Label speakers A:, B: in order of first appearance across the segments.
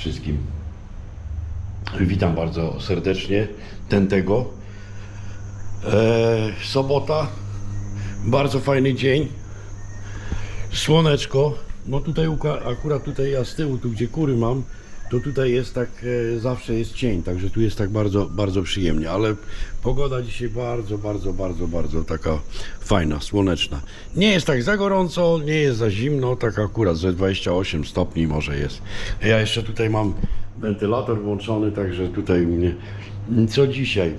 A: wszystkim. Witam bardzo serdecznie. Ten tego. Eee, sobota. Bardzo fajny dzień. Słoneczko. No tutaj akurat tutaj ja z tyłu, tu gdzie kury mam, to tutaj jest tak, e, zawsze jest cień, także tu jest tak bardzo, bardzo przyjemnie, ale pogoda dzisiaj bardzo, bardzo, bardzo, bardzo taka fajna, słoneczna. Nie jest tak za gorąco, nie jest za zimno, tak akurat ze 28 stopni może jest. Ja jeszcze tutaj mam wentylator włączony, także tutaj mnie... Co dzisiaj?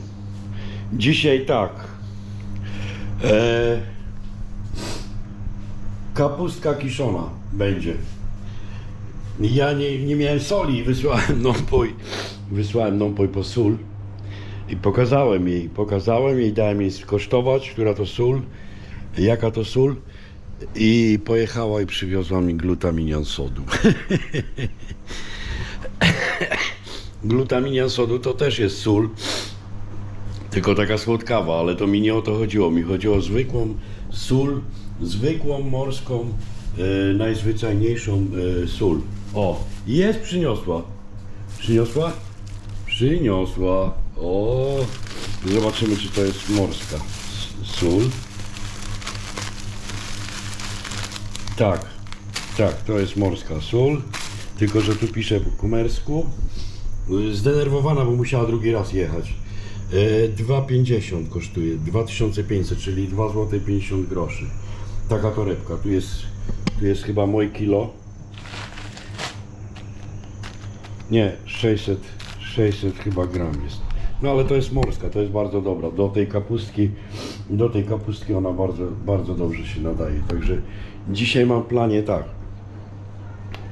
A: Dzisiaj tak. E, kapustka kiszona będzie. Ja nie, nie miałem soli, wysłałem nopój, wysłałem nopój po sól i pokazałem jej, pokazałem jej, dałem jej skosztować, która to sól, jaka to sól i pojechała i przywiozła mi glutaminian sodu. Glutaminian sodu to też jest sól, tylko taka słodkawa, ale to mi nie o to chodziło. Mi chodziło o zwykłą sól, zwykłą morską, e, najzwyczajniejszą e, sól. O, jest, przyniosła. Przyniosła? Przyniosła. O, zobaczymy, czy to jest morska sól. Tak, tak, to jest morska sól. Tylko, że tu pisze po kumersku. Zdenerwowana, bo musiała drugi raz jechać. E, 2,50 kosztuje, 2500, czyli 2 zł 50 groszy. Taka torebka. Tu jest, tu jest chyba moje kilo. Nie, 600, 600 chyba gram jest. No ale to jest morska, to jest bardzo dobra. Do tej kapustki, do tej kapustki ona bardzo, bardzo dobrze się nadaje. Także dzisiaj mam planie tak.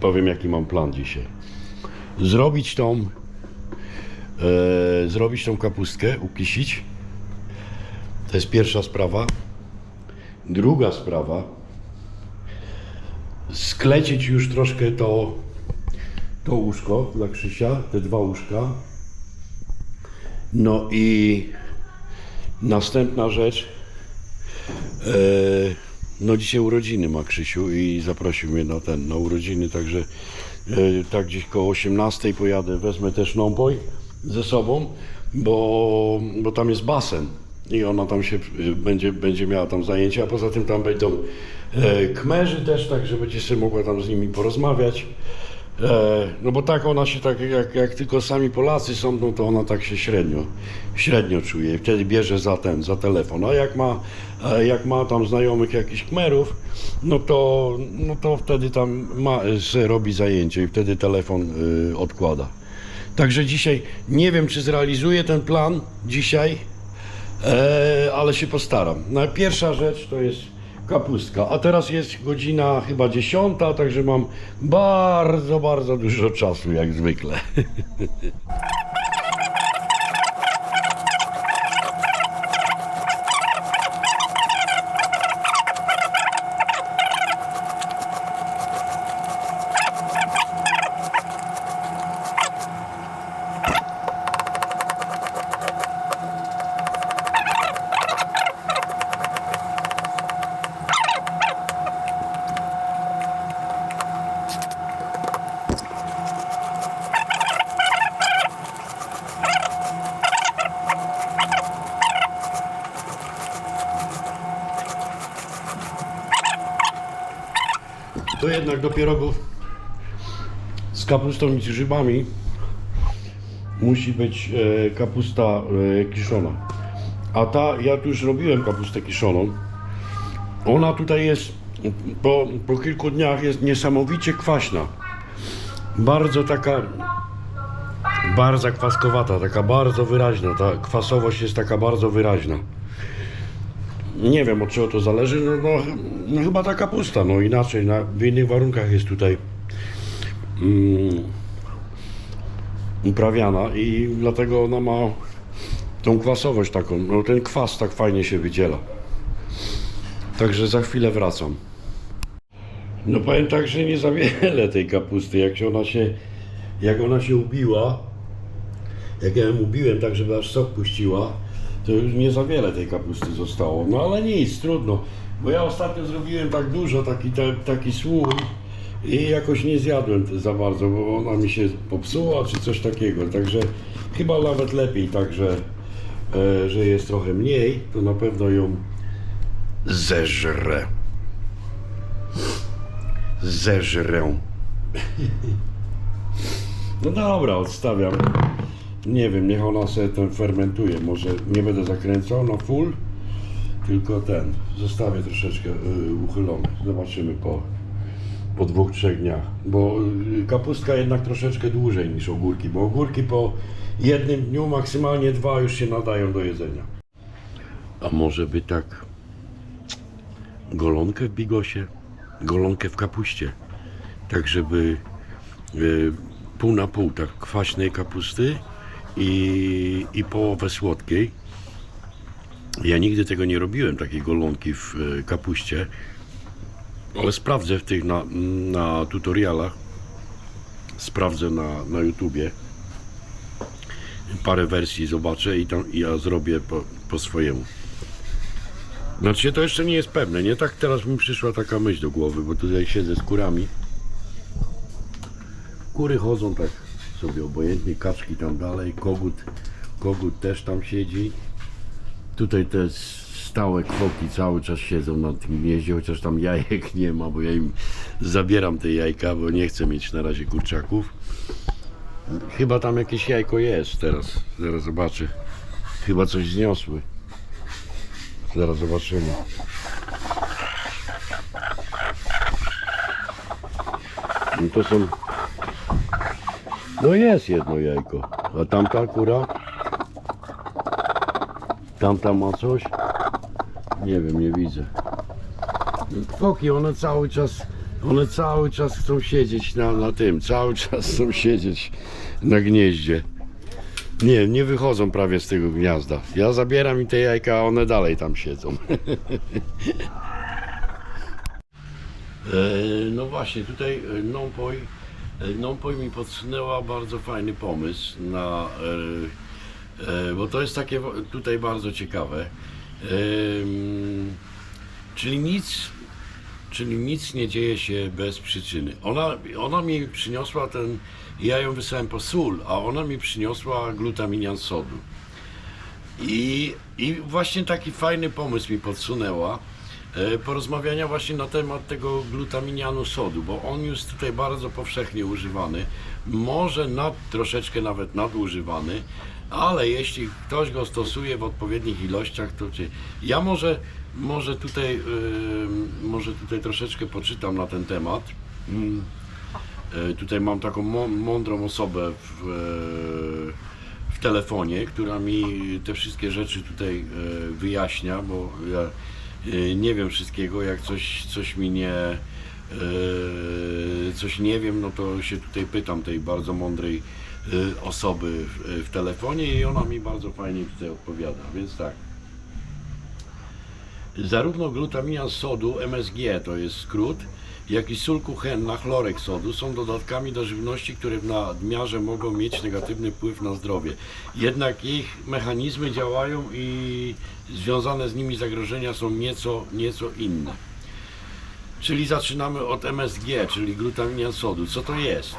A: Powiem jaki mam plan dzisiaj. Zrobić tą e, zrobić tą kapustkę, ukisić. To jest pierwsza sprawa. Druga sprawa. Sklecić już troszkę to, to łóżko dla Krzysia, te dwa łóżka. No i następna rzecz. E, no dzisiaj urodziny ma Krzysiu i zaprosił mnie na ten, na urodziny, także e, tak gdzieś koło 18 pojadę, wezmę też nąpoj ze sobą, bo, bo tam jest basen i ona tam się e, będzie, będzie miała tam zajęcia, a poza tym tam będą e, kmerzy też, także będzie sobie mogła tam z nimi porozmawiać. E, no bo tak ona się tak, jak, jak tylko sami Polacy są, no to ona tak się średnio, średnio czuje wtedy bierze za ten, za telefon. A jak ma, e, jak ma tam znajomych jakichś kmerów, no to, no to wtedy tam ma, se robi zajęcie i wtedy telefon y, odkłada. Także dzisiaj nie wiem, czy zrealizuję ten plan dzisiaj, e, ale się postaram. No, pierwsza rzecz to jest kapustka, a teraz jest godzina chyba dziesiąta, także mam bardzo, bardzo dużo czasu jak zwykle. To jednak do pierogów z kapustą i z grzybami musi być e, kapusta e, kiszona. A ta, ja tu już robiłem kapustę kiszoną. Ona tutaj jest po, po kilku dniach jest niesamowicie kwaśna. Bardzo taka bardzo kwaskowata, taka bardzo wyraźna. Ta kwasowość jest taka bardzo wyraźna. Nie wiem od czego to zależy, no, no, no chyba ta kapusta, no inaczej, na, w innych warunkach jest tutaj mm, uprawiana i dlatego ona ma tą kwasowość taką, no ten kwas tak fajnie się wydziela. Także za chwilę wracam. No powiem tak, że nie za wiele tej kapusty, jak się ona się, jak ona się ubiła, jak ja ją ubiłem tak, żeby aż sok puściła, to już nie za wiele tej kapusty zostało. No ale nic, trudno. Bo ja ostatnio zrobiłem tak dużo, taki, ta, taki słój, I jakoś nie zjadłem te- za bardzo, bo ona mi się popsuła czy coś takiego. Także chyba nawet lepiej, także e, że jest trochę mniej, to na pewno ją zeżrę. Zeżrę. No dobra, odstawiam. Nie wiem, niech ona sobie ten fermentuje. Może nie będę zakręcał na full, tylko ten. Zostawię troszeczkę y, uchylony. Zobaczymy po, po dwóch, trzech dniach. Bo y, kapustka jednak troszeczkę dłużej niż ogórki, bo ogórki po jednym dniu, maksymalnie dwa już się nadają do jedzenia. A może by tak golonkę w bigosie, golonkę w kapuście, tak żeby y, pół na pół tak kwaśnej kapusty i, i połowę słodkiej. Ja nigdy tego nie robiłem, takiej golonki w y, kapuście, ale sprawdzę w tych na, na tutorialach, sprawdzę na, na YouTubie, parę wersji zobaczę i tam ja zrobię po, po swojemu. Znaczy to jeszcze nie jest pewne, nie? Tak teraz mi przyszła taka myśl do głowy, bo tutaj siedzę z kurami. Kury chodzą tak sobie obojętnie, kaczki tam dalej, kogut, kogut też tam siedzi. Tutaj te stałe kwoki cały czas siedzą na tym gnieździe, chociaż tam jajek nie ma, bo ja im zabieram te jajka, bo nie chcę mieć na razie kurczaków. Chyba tam jakieś jajko jest teraz, zaraz zobaczę. Chyba coś zniosły. Zaraz zobaczymy. No to są. No jest jedno jajko. A tamta kura? Tamta ma coś? Nie wiem, nie widzę. Foki, one cały czas. One cały czas chcą siedzieć na, na tym. Cały czas chcą siedzieć na gnieździe. Nie, nie wychodzą prawie z tego gniazda. Ja zabieram im te jajka, a one dalej tam siedzą. E, No właśnie, tutaj e, E, Nonpoj mi podsunęła bardzo fajny pomysł na, e, e, bo to jest takie tutaj bardzo ciekawe. Czyli nic, czyli nic nie dzieje się bez przyczyny. Ona, ona mi przyniosła ten, ja ją wysłałem po sól, a ona mi przyniosła glutaminian sodu. I, I właśnie taki fajny pomysł mi podsunęła porozmawiania właśnie na temat tego glutaminianu sodu, bo on jest tutaj bardzo powszechnie używany, może nad, troszeczkę nawet nadużywany, ale jeśli ktoś go stosuje w odpowiednich ilościach, to czy ja może, może tutaj e, może tutaj troszeczkę poczytam na ten temat. E, Tutaj mam taką mą- mądrą osobę w, e, w telefonie, która mi te wszystkie rzeczy tutaj e, wyjaśnia, bo ja e, nie wiem wszystkiego, jak coś, coś mi nie e, coś nie wiem, no to się tutaj pytam tej bardzo mądrej e, osoby w, telefonie i ona mi bardzo fajnie tutaj odpowiada, więc tak. Zarówno glutaminian sodu, MSG to jest skrót, jak i sól kuchenna, chlorek sodu są dodatkami do żywności, które w nadmiarze mogą mieć negatywny wpływ na zdrowie. Jednak ich mechanizmy działają i związane z nimi zagrożenia są nieco, nieco inne. Czyli zaczynamy od MSG, czyli glutaminian sodu. Co to jest?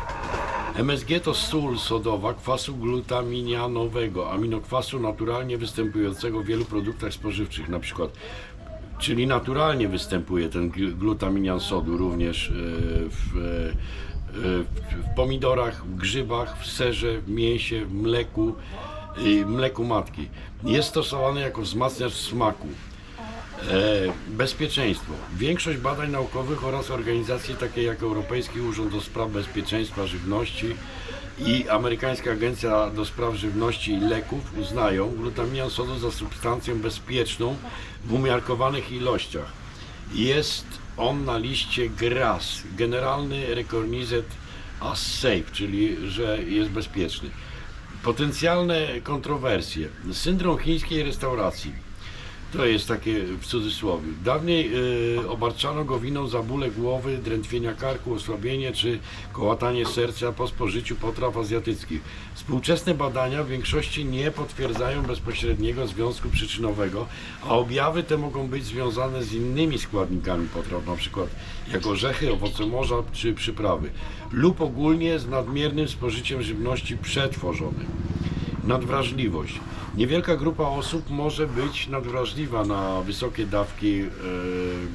A: MSG to sól sodowa kwasu glutaminianowego, aminokwasu naturalnie występującego w wielu produktach spożywczych, przykład Czyli naturalnie występuje ten gl- glutaminian sodu również e, w, e, w, w pomidorach, w grzybach, w serze, w mięsie, w mleku, i mleku matki. Jest stosowany jako wzmacniacz smaku. E, bezpieczeństwo. Większość badań naukowych oraz organizacji takie jak Europejski Urząd do Spraw Bezpieczeństwa Żywności i Amerykańska Agencja do Spraw Żywności i Leków uznają glutamian sodu za substancję bezpieczną w umiarkowanych ilościach. Jest on na liście GRAS, Generalny Recognized as Safe, czyli że jest bezpieczny. Potencjalne kontrowersje. Syndrom chińskiej restauracji. To jest takie w cudzysłowie. Dawniej y, obarczano go winą za bóle głowy, drętwienia karku, osłabienie czy kołatanie serca po spożyciu potraw azjatyckich. Współczesne badania w większości nie potwierdzają bezpośredniego związku przyczynowego, a objawy te mogą być związane z innymi składnikami potraw, np. jak orzechy, owoce morza czy przyprawy, lub ogólnie z nadmiernym spożyciem żywności przetworzonej. Nadwrażliwość. Niewielka grupa osób może być nadwrażliwa na wysokie dawki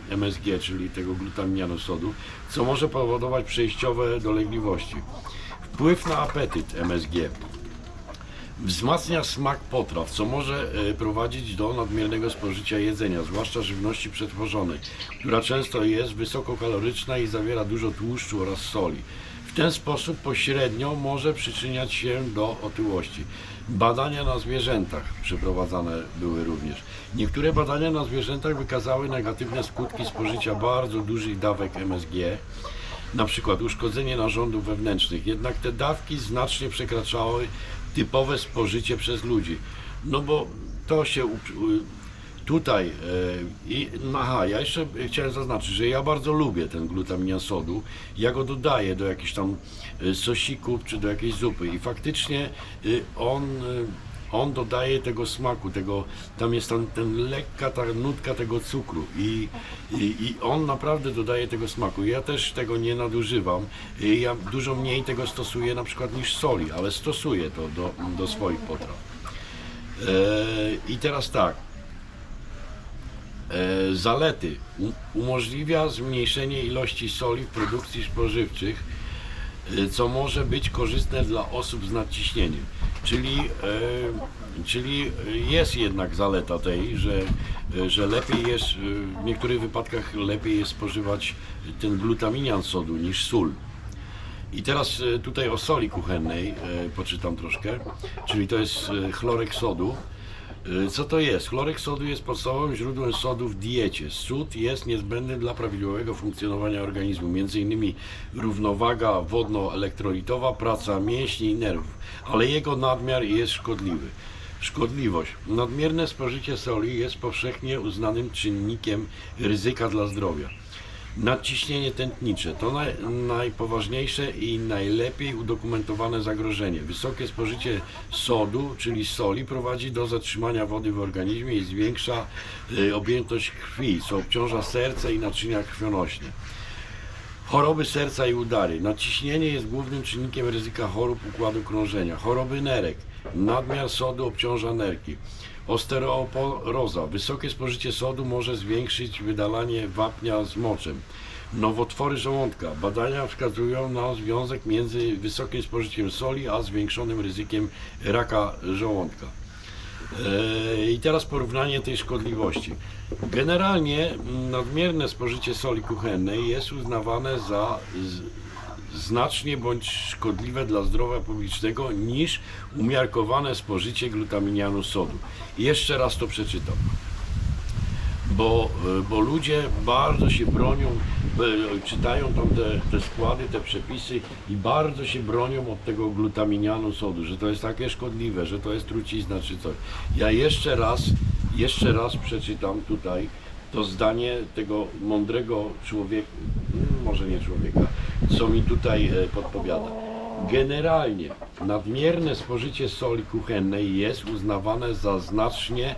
A: e, MSG, czyli tego glutaminianu sodu, co może powodować przejściowe dolegliwości. Wpływ na apetyt MSG. Wzmacnia smak potraw, co może e, prowadzić do nadmiernego spożycia jedzenia, zwłaszcza żywności przetworzonej, która często jest wysokokaloryczna i zawiera dużo tłuszczu oraz soli. W ten sposób pośrednio może przyczyniać się do otyłości. Badania na zwierzętach przeprowadzane były również. Niektóre badania na zwierzętach wykazały negatywne skutki spożycia bardzo dużych dawek MSG, na przykład uszkodzenie narządów wewnętrznych. Jednak te dawki znacznie przekraczały typowe spożycie przez ludzi. No bo to się tutaj e, i aha, ja jeszcze chciałem zaznaczyć, że ja bardzo lubię ten glutaminian sodu. Ja go dodaję do jakichś tam e, sosików czy do jakiejś zupy i faktycznie e, on on dodaje tego smaku, tego, tam jest tam ten lekka ta nutka tego cukru i, i, i on naprawdę dodaje tego smaku. Ja też tego nie nadużywam. Ja dużo mniej tego stosuję na przykład niż soli, ale stosuję to do, do swoich potraw. I teraz tak. E, Zalety. Umożliwia zmniejszenie ilości soli w produkcji spożywczych, e, co może być korzystne dla osób z nadciśnieniem. Czyli, e, czyli jest jednak zaleta tej, że, że lepiej jest, w niektórych wypadkach lepiej jest spożywać ten glutaminian sodu niż sól. I teraz tutaj o soli kuchennej poczytam troszkę, czyli to jest chlorek sodu. E, Co to jest? Chlorek sodu jest podstawowym źródłem sodu w diecie. Sód jest niezbędny dla prawidłowego funkcjonowania organizmu, m.in. równowaga wodno-elektrolitowa, praca mięśni i nerwów, ale jego nadmiar jest szkodliwy. Szkodliwość. Nadmierne spożycie soli jest powszechnie uznanym czynnikiem ryzyka dla zdrowia. Nadciśnienie tętnicze to naj, najpoważniejsze i najlepiej udokumentowane zagrożenie. Wysokie spożycie sodu, czyli soli, prowadzi do zatrzymania wody w organizmie i zwiększa y, objętość krwi, co obciąża serce i naczynia krwionośne. Choroby serca i udary. Nadciśnienie jest głównym czynnikiem ryzyka chorób układu krążenia. Choroby nerek. Nadmiar sodu obciąża nerki. Osteoporoza. Wysokie spożycie sodu może zwiększyć wydalanie wapnia z moczem. Nowotwory żołądka. Badania wskazują na związek między wysokim spożyciem soli a zwiększonym ryzykiem raka żołądka. E, I teraz porównanie tej szkodliwości. Generalnie mm, nadmierne spożycie soli kuchennej jest uznawane za znacznie bądź szkodliwe dla zdrowia publicznego niż umiarkowane spożycie glutaminianu sodu. Jeszcze raz to przeczytam bo, e, bo ludzie bardzo się bronią, e, czytają tam te, te składy, te przepisy i bardzo się bronią od tego glutaminianu sodu, że to jest takie szkodliwe, że to jest trucizna czy coś. Ja jeszcze raz, jeszcze raz przeczytam tutaj to zdanie tego mądrego człowieka, może nie człowieka, co mi tutaj e, podpowiada. Generalnie nadmierne spożycie soli kuchennej jest uznawane za znacznie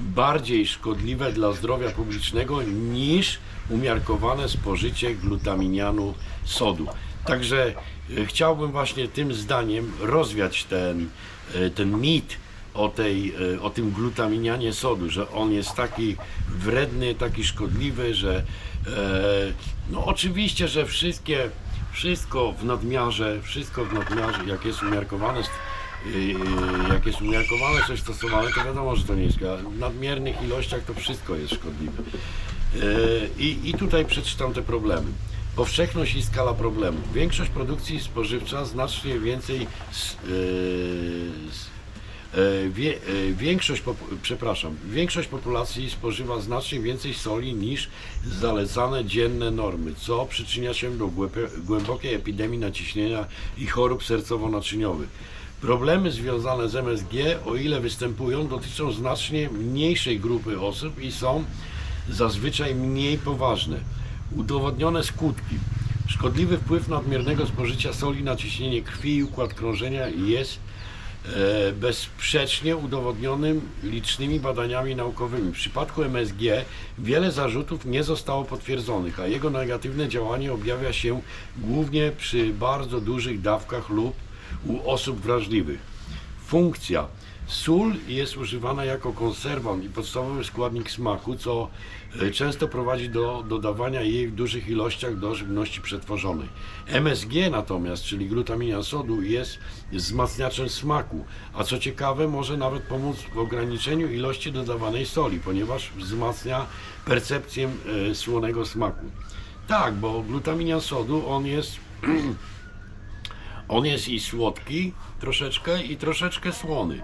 A: bardziej szkodliwe dla zdrowia publicznego niż umiarkowane spożycie glutaminianu sodu. Także e, chciałbym właśnie tym zdaniem rozwiać ten, e, ten mit o, tej, e, o tym glutaminianie sodu, że on jest taki wredny, taki szkodliwy, że e, no oczywiście, że wszystkie, wszystko w nadmiarze, wszystko w nadmiarze, jak jest umiarkowane, Yy, jak jest umiarkowane coś stosowane, to wiadomo, że to nie jest. W nadmiernych ilościach to wszystko jest szkodliwe. I, I tutaj przeczytam te problemy. Powszechność i skala problemów. Większość produkcji spożywcza znacznie więcej s- E, Wie, e, większość, przepraszam, większość populacji spożywa znacznie więcej soli niż zalecane dzienne normy, co przyczynia się do głębokiej epidemii naciśnienia i chorób sercowo-naczyniowych. Problemy związane z MSG, o ile występują, dotyczą znacznie mniejszej grupy osób i są zazwyczaj mniej poważne. Udowodnione skutki. Szkodliwy wpływ nadmiernego spożycia soli na ciśnienie krwi i układ krążenia jest e, bezsprzecznie udowodnionym licznymi badaniami naukowymi. W przypadku MSG wiele zarzutów nie zostało potwierdzonych, a jego negatywne działanie objawia się głównie przy bardzo dużych dawkach lub u osób wrażliwych. Funkcja. Sól jest używana jako konserwant i podstawowy składnik smaku, co e, często prowadzi do dodawania jej w dużych ilościach do żywności przetworzonej. MSG natomiast, czyli glutamina sodu, jest wzmacniaczem smaku, a co ciekawe, może nawet pomóc w ograniczeniu ilości dodawanej soli, ponieważ wzmacnia percepcję e, słonego smaku. Tak, bo glutamina sodu, on jest on jest i słodki troszeczkę i troszeczkę słony.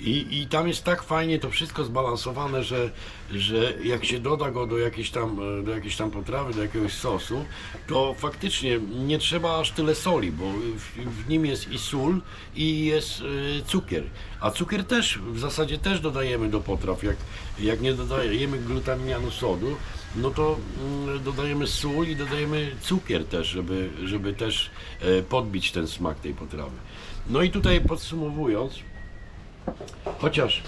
A: I, I tam jest tak fajnie to wszystko zbalansowane, że, że jak się doda go do jakiejś, tam, e, do jakiejś tam potrawy, do jakiegoś sosu, to faktycznie nie trzeba aż tyle soli, bo w, w nim jest i sól i jest e, cukier. A cukier też w zasadzie też dodajemy do potraw. Jak, jak nie dodajemy glutaminianu sodu, no to mm, dodajemy sól i dodajemy cukier też, żeby, żeby też e, podbić ten smak tej potrawy. No i tutaj podsumowując, chociaż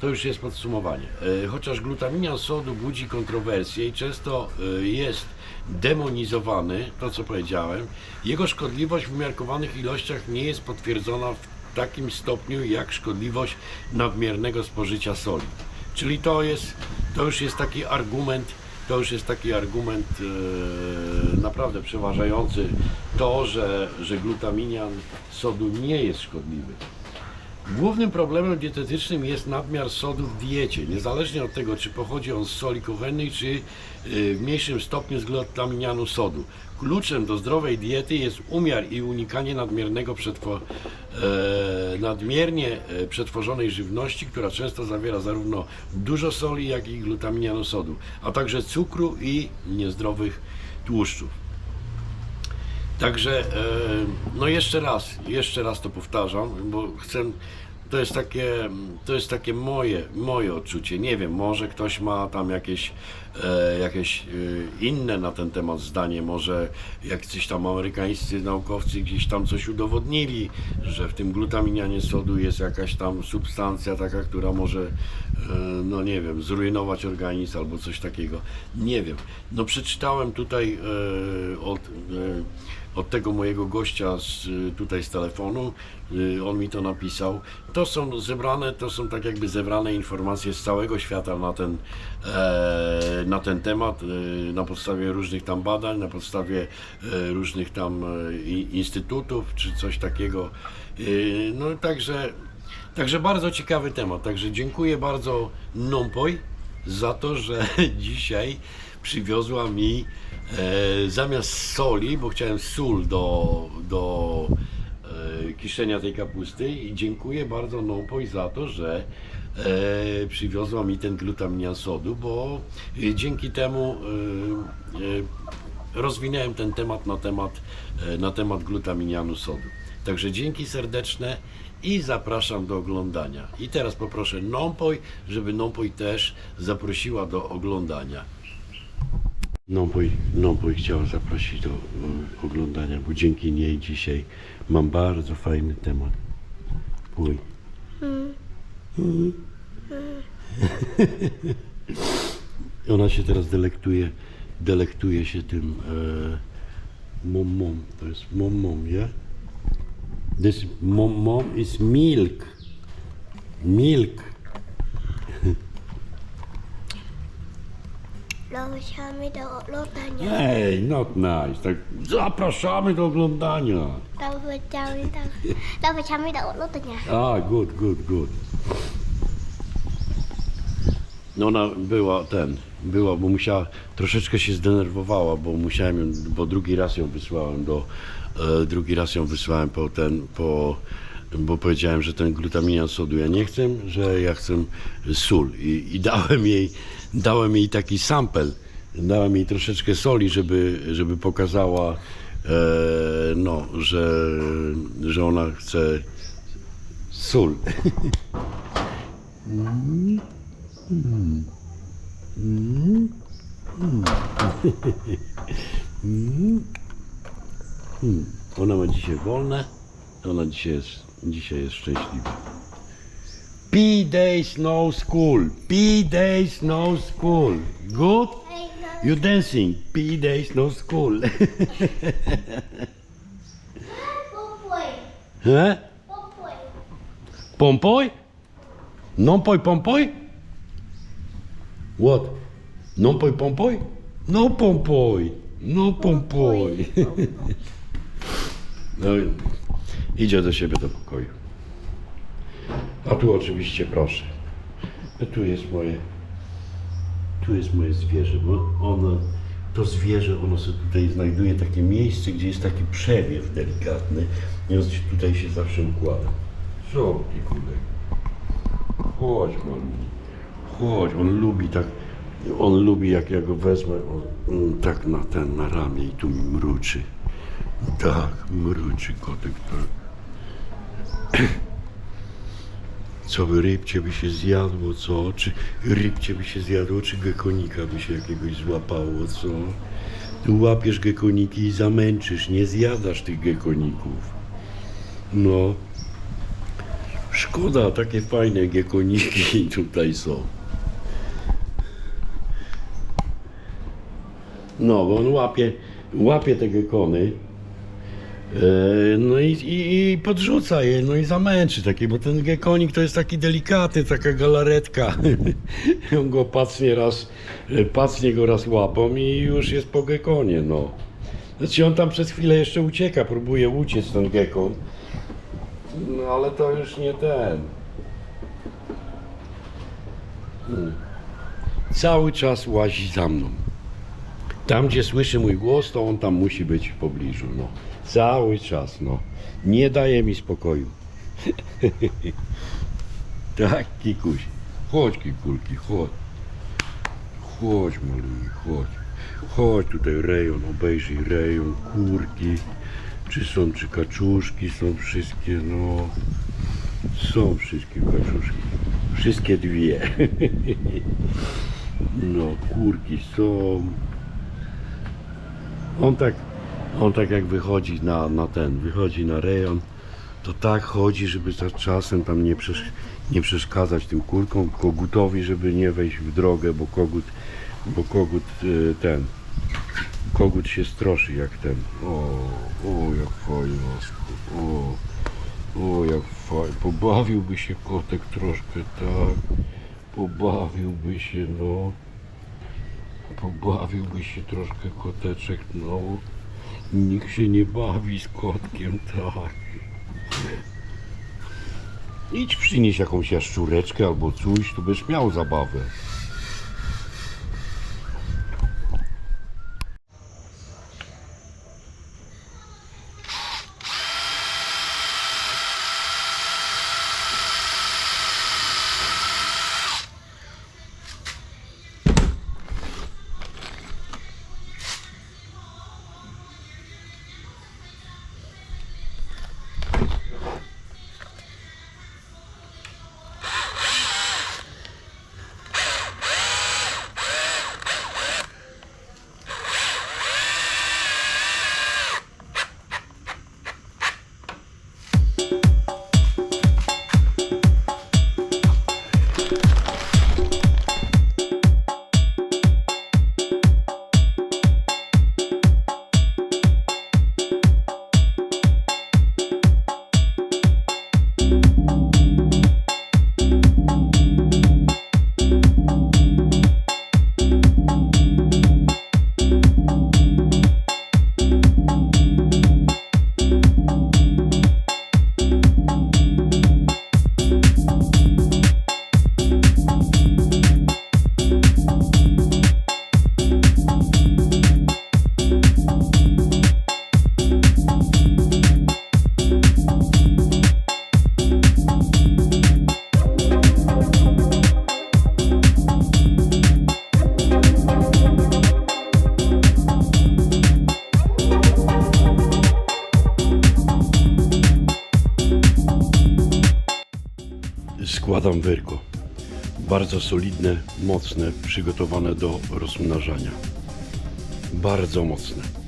A: to już jest podsumowanie. E, Chociaż glutaminian sodu budzi kontrowersje i często e, jest demonizowany, to co powiedziałem, jego szkodliwość w umiarkowanych ilościach nie jest potwierdzona w takim stopniu jak szkodliwość nadmiernego spożycia soli. Czyli to jest, to już jest taki argument, to już jest taki argument e, naprawdę przeważający to, że, że glutaminian sodu nie jest szkodliwy. Głównym problemem dietetycznym jest nadmiar sodu w diecie, niezależnie od tego, czy pochodzi on z soli kuchennej, czy y, w mniejszym stopniu z glutaminianu sodu. Kluczem do zdrowej diety jest umiar i unikanie nadmiernego przetwo, e, nadmiernie e, przetworzonej żywności, która często zawiera zarówno dużo soli, jak i glutaminianu sodu, a także cukru i niezdrowych tłuszczów. Także, e, no jeszcze raz, jeszcze raz to powtarzam, bo chcę, to jest takie, to jest takie moje, moje odczucie. Nie wiem, może ktoś ma tam jakieś, jakieś e, inne na ten temat zdanie, może jacyś tam amerykańscy naukowcy gdzieś tam coś udowodnili, że w tym glutaminianie sodu jest jakaś tam substancja taka, która może, e, no nie wiem, zrujnować organizm albo coś takiego. Nie wiem. No przeczytałem tutaj e, od e, od tego mojego gościa z, tutaj z telefonu, on mi to napisał. To są zebrane, to są tak jakby zebrane informacje z całego świata na ten, e, na ten temat, e, na podstawie różnych tam badań, na podstawie e, różnych tam e, instytutów czy coś takiego. No także, także bardzo ciekawy temat. Także dziękuję bardzo Nompoj za to, że dzisiaj przywiozła mi zamiast soli, bo chciałem sól do, do kiszenia tej kapusty i dziękuję bardzo Nopoj za to, że e, przywiozła mi ten glutaminian sodu, bo e, dzięki temu e, e, rozwinąłem ten temat na temat, na temat glutaminianu sodu. Także dzięki serdeczne i zapraszam do oglądania. I teraz poproszę Nompoj, żeby Nompoj też zaprosiła do oglądania. Nompoj, Nompoj chciała zaprosić do e, oglądania, bo dzięki niej dzisiaj mam bardzo fajny temat. Pój. Ona się teraz delektuje, delektuje się tym e, mom mom. To jest mom mom, ja? This mom mom is milk. Milk.
B: Zapraszamy do oglądania.
A: Hey, not nice. Tak, zapraszamy do oglądania.
B: Zapraszamy do, zapraszamy do oglądania.
A: A, good, good, good. No ona była ten, była, bo musiała, troszeczkę się zdenerwowała, bo musiałem ją, bo drugi raz ją wysłałem do, e, drugi raz ją wysłałem po ten, po, bo powiedziałem, że ten glutaminian sodu ja nie chcę, że ja chcę sól. I, i dałem jej, dałem jej taki sample, dałem jej troszeczkę soli, żeby, żeby pokazała, e, no, że, że ona chce Sól. Mm. Mm. Mm. Mm. Mm. Ona ma dzisiaj wolne. Ona dzisiaj jest, dzisiaj jest szczęśliwa. P days no school. P days no school. Good? You dancing. P days no school.
B: Pompuj.
A: Pompoj? Non poi pompoj? What? Non poi pompoj? No pompoj. No pompoj. No i idzie do siebie do pokoju. A tu oczywiście proszę. Tu jest moje tu jest moje zwierzę, bo ono, to zwierzę, ono sobie tutaj znajduje takie miejsce, gdzie jest taki przewiew delikatny się tutaj się zawsze układa. Co ty kulek? Chodź malutki. Chodź, on lubi tak, on lubi jak ja go wezmę, on, on tak na ten, na ramię i tu mi mruczy. Tak, mruczy kotek, tak. Co by rybcie by się zjadło, co? Czy rybcie by się zjadło, czy gekonika by się jakiegoś złapało, co? Tu łapiesz gekoniki i zamęczysz, nie zjadasz tych gekoników. No. Szkoda, takie fajne gekoniki tutaj są. No, bo on łapie, łapie te gekony. E, No i, i, i podrzuca je, no i zamęczy taki, bo ten gekonik to jest taki delikatny, taka galaretka. On go pacnie raz, e, pacnie go raz łapą i już jest po gekonie, no. Znaczy on tam przez chwilę jeszcze ucieka, próbuje uciec ten gekon. No ale to już nie ten. Hmm. Cały czas łazi za mną. Tam, gdzie słyszy mój głos, to on tam musi być w pobliżu, no. Cały czas, no. Nie daje mi spokoju. tak, Kikuś. Chodź, Kikulki, chodź. Chodź, maluj, chodź. Chodź tutaj rejon, obejrzyj rejon, kurki. Czy są, czy kaczuszki są wszystkie, no. Są wszystkie kaczuszki. Wszystkie dwie. no, kurki są. On tak, on tak jak wychodzi na, na ten, wychodzi na rejon, to tak chodzi, żeby za czasem tam nie, przesz, nie przeszkadzać tym kurkom, kogutowi, żeby nie wejść w drogę, bo kogut, bo kogut y, ten, kogut się stroszy jak ten. O, o jak fajnie, o, o jak fajnie, pobawiłby się kotek troszkę, tak, pobawiłby się, no. Pobawiłby się troszkę koteczek, no. Nikt się nie bawi z kotkiem, tak. Idź przynieś jakąś jaszczureczkę albo coś, to byś miał zabawę. Solidne, mocne, przygotowane do rozmnażania. Bardzo mocne.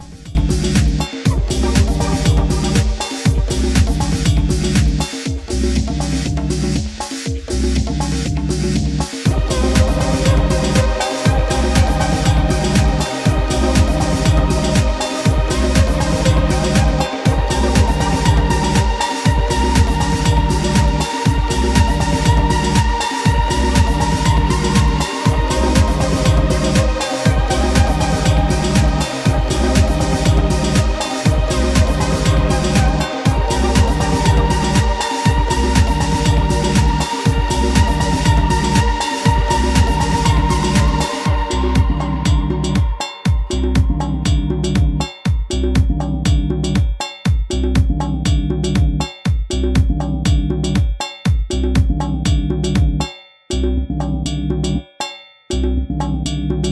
A: No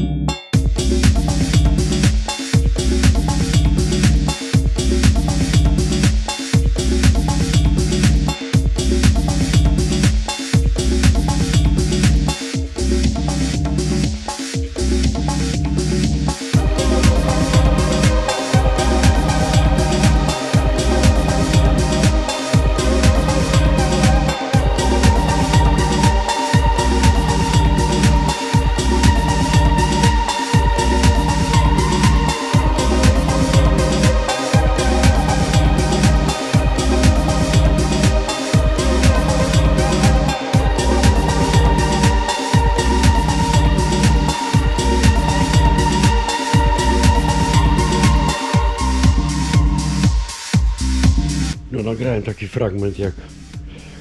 A: fragment jak,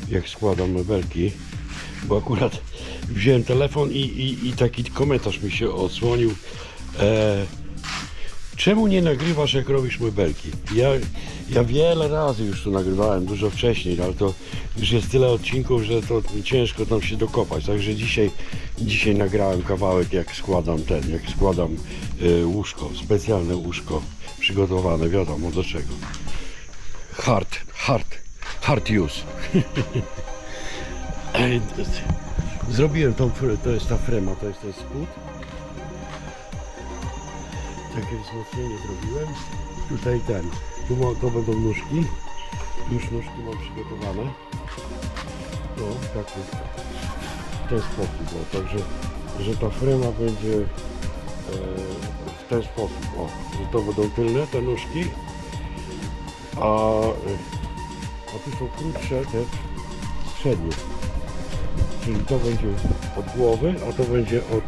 A: jak składam mebelki, bo akurat wziąłem telefon i, i, i taki komentarz mi się odsłonił. E, czemu nie nagrywasz jak robisz mebelki? Ja, ja wiele razy już to nagrywałem, dużo wcześniej, ale to już jest tyle odcinków, że to ciężko tam się dokopać. Także dzisiaj, dzisiaj nagrałem kawałek jak składam ten, jak składam e, łóżko, specjalne łóżko przygotowane, wiadomo do czego. Hard, hard, hard use. Zrobiłem tą, to jest ta frema, to jest ten spód. Takie wzmocnienie zrobiłem. Tutaj ten, tu ma, to będą nóżki. Już nóżki mam przygotowane. No, tak jest. W ten sposób, o, także, że ta frema będzie e, w ten sposób, o, że to będą tylne te nóżki, a, a tu są krótsze te przednie. Czyli to będzie od głowy, a to będzie od,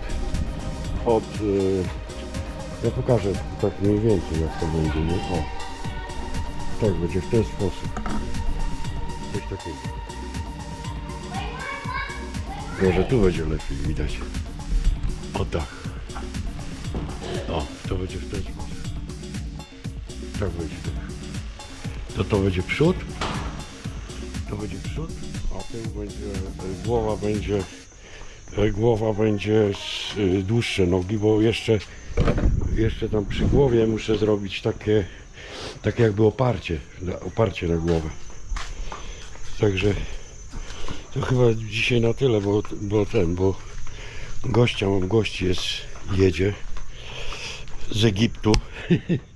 A: od e, ja pokażę tak mniej więcej jak to będzie, nie? O. Tak będzie w ten sposób. Coś takiego. Może tu będzie lepiej widać. O tak. O, to będzie w ten sposób. Tak będzie. To to będzie przód. Będzie przód, a tył będzie, e, głowa będzie, e, głowa będzie e, dłuższe nogi, bo jeszcze, jeszcze tam przy głowie muszę zrobić takie, takie jakby oparcie, oparcie na głowę. Także to chyba dzisiaj na tyle, bo, bo ten, bo gościa mam, gości jest, jedzie z Egiptu.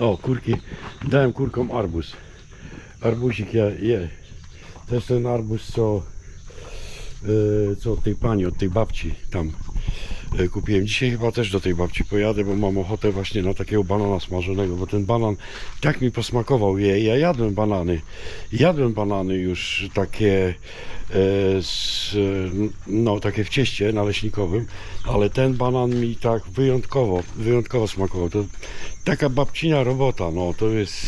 A: O, kurki. Dałem kurkom arbuz. Arbuzik ja je. To jest ten arbuz, co, e, co od tej pani, od tej babci tam kupiłem. Dzisiaj chyba też do tej babci pojadę, bo mam ochotę właśnie na takiego banana smażonego, bo ten banan tak mi posmakował. Je, ja jadłem banany. Jadłem banany już takie e, z, e, no takie w cieście naleśnikowym, ale ten banan mi tak wyjątkowo, wyjątkowo smakował. To taka babcina robota, no to jest,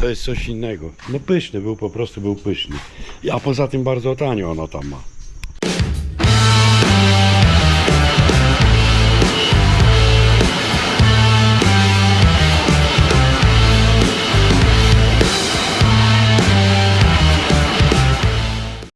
A: to jest coś innego. No pyszny był, po prostu był pyszny. A poza tym bardzo tanio ona tam ma.